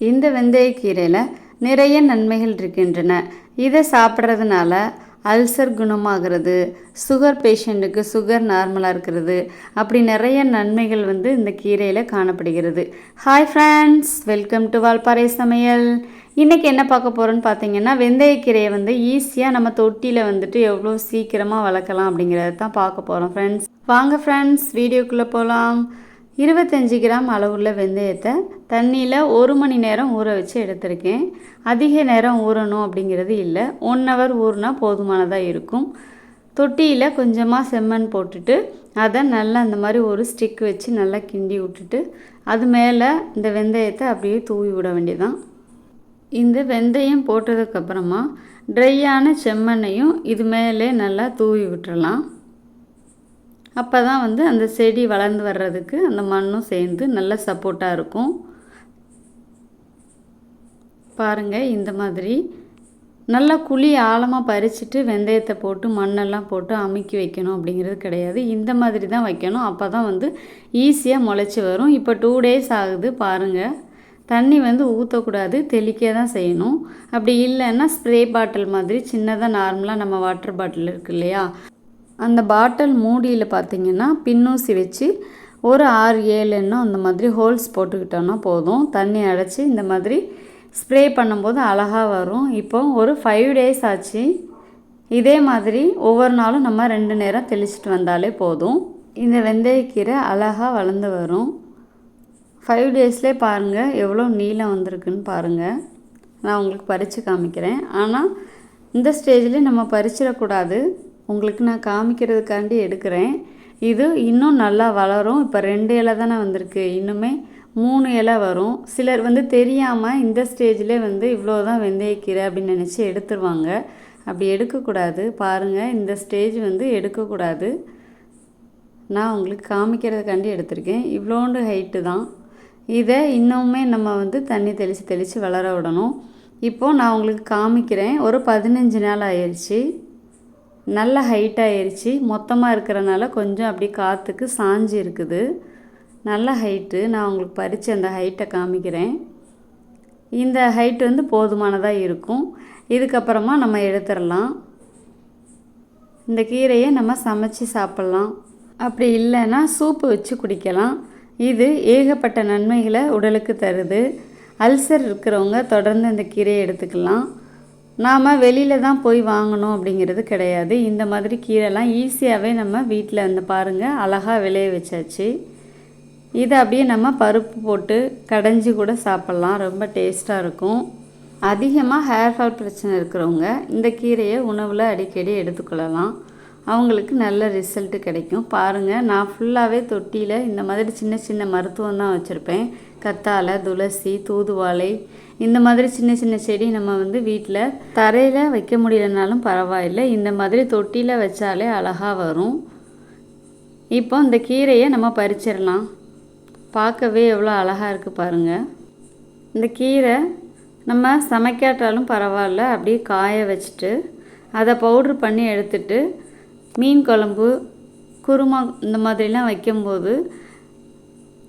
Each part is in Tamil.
இந்த வெந்தயக்கீரையில் நிறைய நன்மைகள் இருக்கின்றன. இதை சாப்பிட்றதுனால அல்சர் குணமாகிறது சுகர் பேஷண்ட்டுக்கு சுகர் நார்மலாக இருக்கிறது அப்படி நிறைய நன்மைகள் வந்து இந்த கீரையில் காணப்படுகிறது. Hi friends welcome to Valparai சமையல் இன்றைக்கி என்ன பார்க்க போகிறோன்னு பார்த்தீங்கன்னா வெந்தயக்கீரையை வந்து ஈஸியாக நம்ம தொட்டியில் வந்துட்டு எவ்வளோ சீக்கிரமாக வளர்க்கலாம் அப்படிங்கிறத தான் பார்க்க போகிறோம் ஃப்ரெண்ட்ஸ் வாங்க ஃப்ரெண்ட்ஸ் வீடியோக்குள்ளே போகலாம் இருபத்தஞ்சி கிராம் அளவுள்ள வெந்தயத்தை தண்ணியில் ஒரு மணி நேரம் ஊற வச்சு எடுத்திருக்கேன். அதிக நேரம் ஊறணும் அப்படிங்கிறது இல்லை. ஒன் ஹவர் ஊறினா போதுமானதாக இருக்கும். தொட்டியில் கொஞ்சமாக செம்மண் போட்டுட்டு அதை நல்லா அந்த மாதிரி ஒரு ஸ்டிக் வச்சு நல்லா கிண்டி விட்டுட்டு அது மேலே இந்த வெந்தயத்தை அப்படியே தூவி விட வேண்டியதான் இந்த வெந்தயம் போட்டதுக்கப்புறமா ட்ரையான செம்மண்ணையும் இது மேலே நல்லா தூவி விட்டுறலாம். அப்போ தான் வந்து அந்த செடி வளர்ந்து வர்றதுக்கு அந்த மண்ணும் சேர்ந்து நல்ல சப்போர்ட்டாக இருக்கும். பாருங்கள் இந்த மாதிரி நல்லா குழி ஆழமாக பறிச்சுட்டு வெந்தயத்தை போட்டு மண்ணெல்லாம் போட்டு அமுக்கி வைக்கணும் அப்படிங்கிறது கிடையாது. இந்த மாதிரி தான் வைக்கணும். அப்போ தான் வந்து ஈஸியாக முளைச்சி வரும். இப்போ டூ டேஸ் ஆகுது பாருங்கள் தண்ணி வந்து ஊற்றக்கூடாது தெளிக்க தான் செய்யணும். அப்படி இல்லைன்னா ஸ்ப்ரே பாட்டில் மாதிரி சின்னதாக நார்மலாக நம்ம வாட்டர் பாட்டில் இருக்கு இல்லையா? அந்த பாட்டில் மூடியில் பார்த்திங்கன்னா பின்னூசி வச்சு ஒரு ஆறு ஏழு எண்ணம் அந்த மாதிரி ஹோல்ஸ் போட்டுக்கிட்டோன்னா போதும். தண்ணி அடைச்சி இந்த மாதிரி ஸ்ப்ரே பண்ணும்போது அழகாக வரும். இப்போ ஒரு ஃபைவ் டேஸ் ஆச்சு. இதே மாதிரி ஒவ்வொரு நாளும் நம்ம ரெண்டு நேரம் தெளிச்சிட்டு வந்தாலே போதும். இந்த வெந்தயக்கீரை அழகாக வளர்ந்து வரும். ஃபைவ் டேஸ்லேயே பாருங்கள் எவ்வளோ நீளம் வந்திருக்குன்னு பாருங்கள் நான் உங்களுக்கு பறித்து காமிக்கிறேன். ஆனால் இந்த ஸ்டேஜ்லேயே நம்ம பறிச்சிடக்கூடாது. உங்களுக்கு நான் காமிக்கிறதுக்காண்டி எடுக்கிறேன். இது இன்னும் நல்லா வளரும். இப்போ ரெண்டு இலை தானே வந்திருக்கு. இன்னுமே மூணு இலை வரும். சிலர் வந்து தெரியாமல் இந்த ஸ்டேஜ்லேயே வந்து இவ்வளோ தான் வெந்தயக்கீரை அப்படின்னு நினச்சி எடுத்துருவாங்க. அப்படி எடுக்கக்கூடாது. பாருங்கள் இந்த ஸ்டேஜ் வந்து எடுக்கக்கூடாது. நான் உங்களுக்கு காமிக்கிறதுக்காண்டி எடுத்திருக்கேன். இவ்வளோண்டு ஹைட்டு தான். இதை இன்னுமே நம்ம வந்து தண்ணி தெளித்து தெளித்து வளர விடணும். இப்போது நான் உங்களுக்கு காமிக்கிறேன். ஒரு பதினஞ்சு நாள் ஆயிடுச்சு நல்ல ஹைட் ஆயிடுச்சு மொத்தமாக இருக்கிறனால கொஞ்சம் அப்படி காற்றுக்கு சாஞ்சு இருக்குது. நல்ல ஹைட்டு நான் உங்களுக்கு பறித்து அந்த ஹைட்டை காமிக்கிறேன். இந்த ஹைட் வந்து போதுமானதாக இருக்கும். இதுக்கப்புறமா நம்ம எடுத்துடலாம். இந்த கீரையை நம்ம சமைச்சு சாப்பிட்லாம். அப்படி இல்லைன்னா சூப்பு வச்சு குடிக்கலாம். இது ஏகப்பட்ட நன்மைகளை உடலுக்கு தருது. அல்சர் இருக்கிறவங்க தொடர்ந்து இந்த கீரையை எடுத்துக்கலாம். நாம் வெளியில் தான் போய் வாங்கணும் அப்படிங்கிறது கிடையாது. இந்த மாதிரி கீரைலாம் ஈஸியாகவே நம்ம வீட்டில் வந்து பாருங்கள் அழகாக விளைய வச்சாச்சு. இதை அப்படியே நம்ம பருப்பு போட்டு கடைஞ்சி கூட சாப்பிட்லாம். ரொம்ப டேஸ்ட்டாக இருக்கும். அதிகமாக ஹேர் ஃபால் பிரச்சனை இருக்கிறவங்க இந்த கீரையை உணவில் அடிக்கடி எடுத்துக்கொள்ளலாம். அவங்களுக்கு நல்ல ரிசல்ட்டு கிடைக்கும். பாருங்கள் நான் ஃபுல்லாகவே தொட்டியில் இந்த மாதிரி சின்ன சின்ன மருத்துவம் தான் வச்சுருப்பேன். கத்தாழை துளசி தூதுவாழை இந்த மாதிரி சின்ன சின்ன செடி நம்ம வந்து வீட்டில் தரையில் வைக்க முடியலனாலும் பரவாயில்லை. இந்த மாதிரி தொட்டியில் வச்சாலே அழகாக வரும். இப்போ இந்த கீரையை நம்ம பறிச்சிடலாம். பார்க்கவே எவ்வளோ அழகாக இருக்குது பாருங்கள் இந்த கீரை நம்ம சமைக்காட்டாலும் பரவாயில்ல. அப்படியே காய வச்சுட்டு அதை பவுட்ரு பண்ணி எடுத்துட்டு மீன் குழம்பு குருமா இந்த மாதிரிலாம் வைக்கும்போது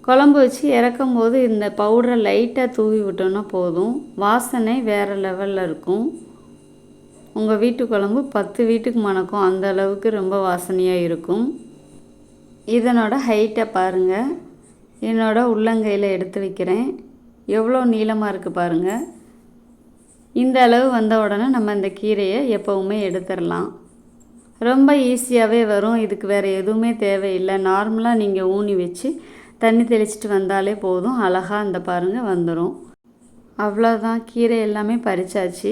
குழம்பு வச்சு இறக்கும்போது இந்த பவுடரை லைட்டாக தூவி விட்டோன்னா போதும். வாசனை வேறு லெவலில் இருக்கும். உங்கள் வீட்டு குழம்பு பத்து வீட்டுக்கு மணக்கும். அந்த அளவுக்கு ரொம்ப வாசனையாக இருக்கும். இதனோட ஹைட்டை பாருங்கள் என்னோட உள்ளங்கையில் எடுத்து வைக்கிறேன். எவ்வளோ நீளமாக இருக்குது பாருங்கள் இந்த அளவு வந்த உடனே நம்ம இந்த கீரையை எப்போவுமே எடுத்துடலாம். ரொம்ப ஈஸியாகவே வரும். இதுக்கு வேறு எதுவுமே தேவையில்லை. நார்மலாக நீங்கள் ஊனி வச்சு தண்ணி தெளிச்சிட்டு வந்தாலே போதும். அழகாக இந்த பாருங்கள் வந்துடும் அவ்வளோதான் கீரை எல்லாமே பறிச்சாச்சு.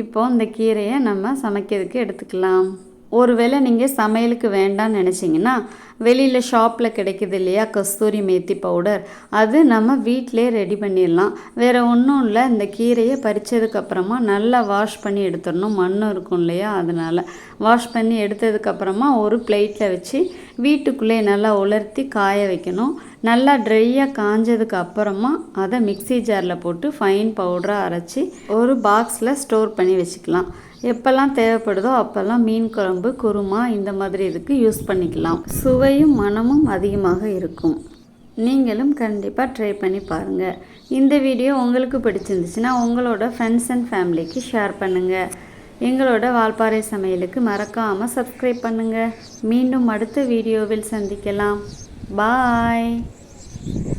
இப்போ இந்த கீரையை நம்ம சமைக்கிறதுக்கு எடுத்துக்கலாம். ஒருவேளை நீங்கள் சமையலுக்கு வேண்டாம்னு நினச்சிங்கன்னா வெளியில் ஷாப்பில் கிடைக்குது இல்லையா கஸ்தூரி மேத்தி பவுடர் அது நம்ம வீட்டிலே ரெடி பண்ணிடலாம். வேறு ஒன்றும் இல்லை இந்த கீரையை பறித்ததுக்கப்புறமா நல்லா வாஷ் பண்ணி எடுத்துடணும். மண்ணும் இருக்கும் இல்லையா அதனால். வாஷ் பண்ணி எடுத்ததுக்கப்புறமா ஒரு பிளேட்டில் வச்சு வீட்டுக்குள்ளே நல்லா உலர்த்தி காய வைக்கணும். நல்லா ட்ரையாக காஞ்சதுக்கு அப்புறமா அதை மிக்ஸி ஜாரில் போட்டு ஃபைன் பவுடராக அரைச்சி ஒரு பாக்ஸில் ஸ்டோர் பண்ணி வச்சுக்கலாம். எப்போல்லாம் தேவைப்படுதோ அப்போல்லாம் மீன் குழம்பு குருமா இந்த மாதிரி இதுக்கு யூஸ் பண்ணிக்கலாம். சுவையும் மனமும் அதிகமாக இருக்கும். நீங்களும் கண்டிப்பாக ட்ரை பண்ணி பாருங்கள் இந்த வீடியோ உங்களுக்கு பிடிச்சிருந்துச்சுன்னா உங்களோட ஃப்ரெண்ட்ஸ் அண்ட் ஃபேமிலிக்கு ஷேர் பண்ணுங்கள் எங்களோட வால்பாறை சமையலுக்கு மறக்காமல் சப்ஸ்கிரைப் பண்ணுங்கள் மீண்டும் அடுத்த வீடியோவில் சந்திக்கலாம். பாய் Thank you.